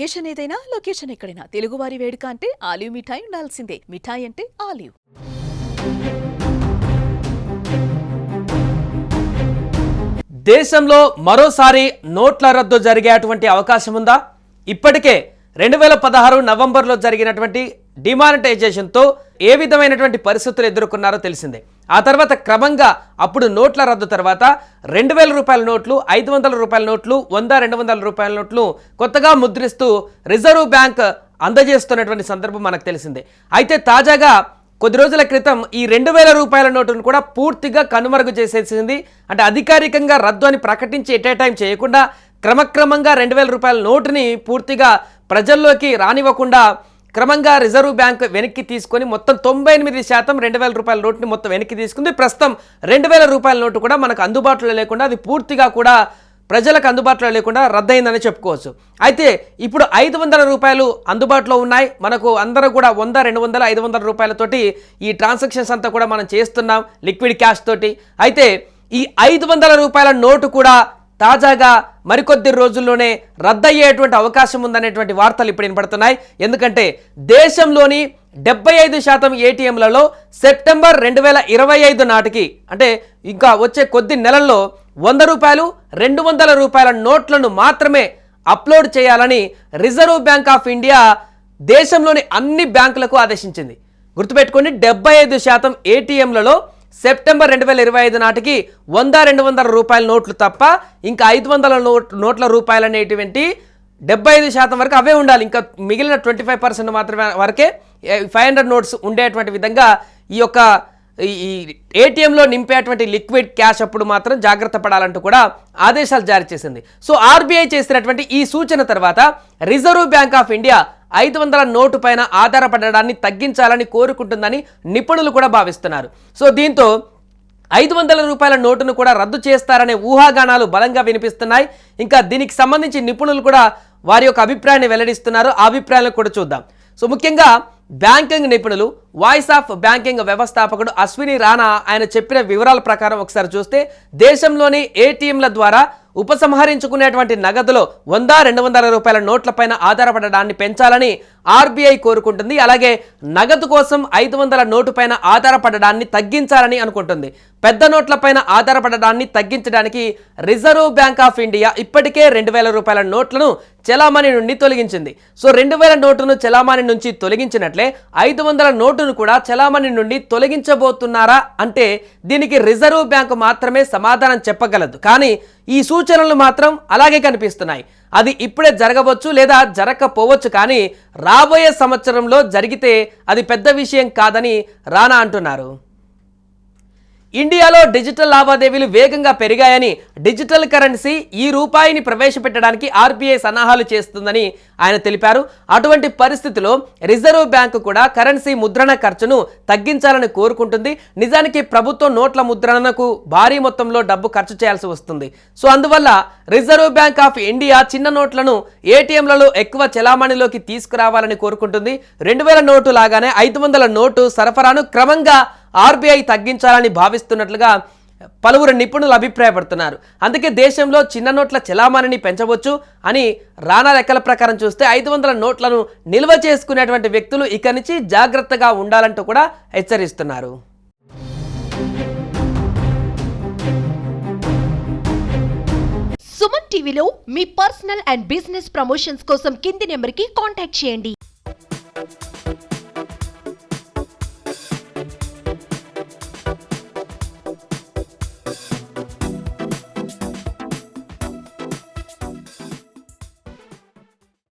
Occasion ఏదైనా location ఎక్కడైనా. తెలుగువారి వేడుక అంటే ఆలివ్ మిఠాయి ఉండాల్సిందే. మిఠాయి అంటే ఆలివ్. దేశంలో మరోసారి నోట్ల రద్దు జరిగేటువంటి అవకాశం ఉందా? ఇప్పటికే రెండు వేల పదహారు నవంబర్లో జరిగినటువంటి డిమానిటైజేషన్తో ఏ విధమైనటువంటి పరిస్థితులు ఎదుర్కొన్నారో తెలిసిందే. ఆ తర్వాత క్రమంగా అప్పుడు నోట్ల రద్దు తర్వాత రెండు వేల రూపాయల నోట్లు ఐదు వందల రూపాయల నోట్లు వంద రెండు వందల రూపాయల నోట్లు కొత్తగా ముద్రిస్తూ రిజర్వ్ బ్యాంక్ అందజేస్తున్నటువంటి సందర్భం మనకు తెలిసిందే. అయితే తాజాగా కొద్ది రోజుల క్రితం ఈ రెండు వేల రూపాయల నోటును కూడా పూర్తిగా కనుమరుగు చేసేసింది. అంటే అధికారికంగా రద్దు అని ప్రకటించి ఎట్ ఏ టైం చేయకుండా క్రమక్రమంగా రెండు వేల రూపాయల నోటుని పూర్తిగా ప్రజల్లోకి రానివ్వకుండా క్రమంగా రిజర్వ్ బ్యాంక్ వెనక్కి తీసుకొని మొత్తం తొంభై ఎనిమిది శాతం రెండు వేల రూపాయల నోటుని మొత్తం వెనక్కి తీసుకుంది. ప్రస్తుతం రెండు వేల రూపాయల నోటు కూడా మనకు అందుబాటులో లేకుండా అది పూర్తిగా కూడా ప్రజలకు అందుబాటులో లేకుండా రద్దయిందని చెప్పుకోవచ్చు. అయితే ఇప్పుడు ఐదు వందల రూపాయలు అందుబాటులో ఉన్నాయి. మనకు అందరూ కూడా వంద రెండు వందల ఐదు వందల రూపాయలతోటి ఈ ట్రాన్సాక్షన్స్ అంతా కూడా మనం చేస్తున్నాం లిక్విడ్ క్యాష్ తోటి. అయితే ఈ ఐదు వందల రూపాయల నోటు కూడా తాజాగా మరికొద్ది రోజుల్లోనే రద్దయ్యేటువంటి అవకాశం ఉందనేటువంటి వార్తలు ఇప్పుడు వినపడుతున్నాయి. ఎందుకంటే దేశంలోని డెబ్బై ఐదు శాతం ఏటీఎంలలో సెప్టెంబర్ రెండు వేల ఇరవై ఐదు నాటికి అంటే ఇంకా వచ్చే కొద్ది నెలల్లో వంద రూపాయలు రెండు వందల రూపాయల నోట్లను మాత్రమే అప్లోడ్ చేయాలని రిజర్వ్ బ్యాంక్ ఆఫ్ ఇండియా దేశంలోని అన్ని బ్యాంకులకు ఆదేశించింది. గుర్తుపెట్టుకోండి డెబ్బై ఐదు శాతం ఏటీఎంలలో సెప్టెంబర్ రెండు వేల ఇరవై ఐదు నాటికి వంద రెండు వందల రూపాయల నోట్లు తప్ప ఇంకా ఐదు వందల నోట్ నోట్ల రూపాయలు అనేటువంటి డెబ్బై ఐదు శాతం వరకు అవే ఉండాలి. ఇంకా మిగిలిన ట్వంటీ ఫైవ్ పర్సెంట్ మాత్రమే వరకే ఫైవ్ హండ్రెడ్ నోట్స్ ఉండేటువంటి విధంగా ఈ యొక్క ఈ ఏటీఎంలో నింపేటువంటి లిక్విడ్ క్యాష్ అప్పుడు మాత్రం జాగ్రత్త పడాలంటూ కూడా ఆదేశాలు జారీ చేసింది. సో ఆర్బీఐ చేసినటువంటి ఈ సూచన తర్వాత రిజర్వ్ బ్యాంక్ ఆఫ్ ఇండియా ఐదు వందల నోటు పైన ఆధారపడడాన్ని తగ్గించాలని కోరుకుంటుందని నిపుణులు కూడా భావిస్తున్నారు. సో దీంతో ఐదు వందల రూపాయల నోటును కూడా రద్దు చేస్తారనే ఊహాగానాలు బలంగా వినిపిస్తున్నాయి. ఇంకా దీనికి సంబంధించి నిపుణులు కూడా వారి యొక్క అభిప్రాయాన్ని వెల్లడిస్తున్నారు. ఆ అభిప్రాయాలను కూడా చూద్దాం. సో ముఖ్యంగా బ్యాంకింగ్ నిపుణులు వాయిస్ ఆఫ్ బ్యాంకింగ్ వ్యవస్థాపకుడు అశ్విని రాణా ఆయన చెప్పిన వివరాల ప్రకారం ఒకసారి చూస్తే దేశంలోని ఏటీఎంల ద్వారా ఉపసంహరించుకునేటువంటి నగదులో వంద రెండు వందల రూపాయల నోట్లపైన ఆధారపడడాన్ని పెంచాలని ఆర్బీఐ కోరుకుంటుంది. అలాగే నగదు కోసం ఐదు వందల నోటు పైన ఆధారపడడాన్ని తగ్గించాలని అనుకుంటుంది. పెద్ద నోట్లపైన ఆధారపడడాన్ని తగ్గించడానికి రిజర్వ్ బ్యాంక్ ఆఫ్ ఇండియా ఇప్పటికే రెండు వేల రూపాయల నోట్లను చెలామణి నుండి తొలగించింది. సో రెండు వేల నోటును చెలామణి నుంచి తొలగించినట్లే ఐదు వందల నోటును కూడా చెలామణి నుండి తొలగించబోతున్నారా అంటే దీనికి రిజర్వ్ బ్యాంకు మాత్రమే సమాధానం చెప్పగలదు. కానీ ఈ సూచనలు మాత్రం అలాగే కనిపిస్తున్నాయి. అది ఇప్పుడే జరగవచ్చు లేదా జరగకపోవచ్చు కానీ రాబోయే సంవత్సరంలో జరిగితే అది పెద్ద విషయం కాదని రానా అంటున్నారు. ఇండియాలో డిజిటల్ లావాదేవీలు వేగంగా పెరిగాయని డిజిటల్ కరెన్సీ ఈ రూపాయిని ప్రవేశపెట్టడానికి ఆర్బీఐ సన్నాహాలు చేస్తుందని ఆయన తెలిపారు. అటువంటి పరిస్థితిలో రిజర్వ్ బ్యాంకు కూడా కరెన్సీ ముద్రణ ఖర్చును తగ్గించాలని కోరుకుంటుంది. నిజానికి ప్రభుత్వం నోట్ల ముద్రణకు భారీ మొత్తంలో డబ్బు ఖర్చు చేయాల్సి వస్తుంది. సో అందువల్ల రిజర్వ్ బ్యాంక్ ఆఫ్ ఇండియా చిన్న నోట్లను ఏటీఎంలలో ఎక్కువ చెలామణిలోకి తీసుకురావాలని కోరుకుంటుంది. రెండు వేల నోటు లాగానే ఐదు వందల నోటు సరఫరాను క్రమంగా ఆర్బీఐ తగ్గించాలని భావిస్తున్నట్లుగా పలువురు నిపుణులు అభిప్రాయపడుతున్నారు. అందుకే దేశంలో చిన్న నోట్ల చెలామణిని పెంచవచ్చు అని రానా లెక్కల ప్రకారం చూస్తే ఐదు వందల నోట్లను నిల్వ చేసుకునేటువంటి వ్యక్తులు ఇక నుంచి జాగ్రత్తగా ఉండాలంటూ కూడా హెచ్చరిస్తున్నారు. సుమన్ టీవీలో మీ పర్సనల్ అండ్ బిజినెస్ ప్రమోషన్స్ కోసం కింది నెంబర్కి కాంటాక్ట్ చేయండి.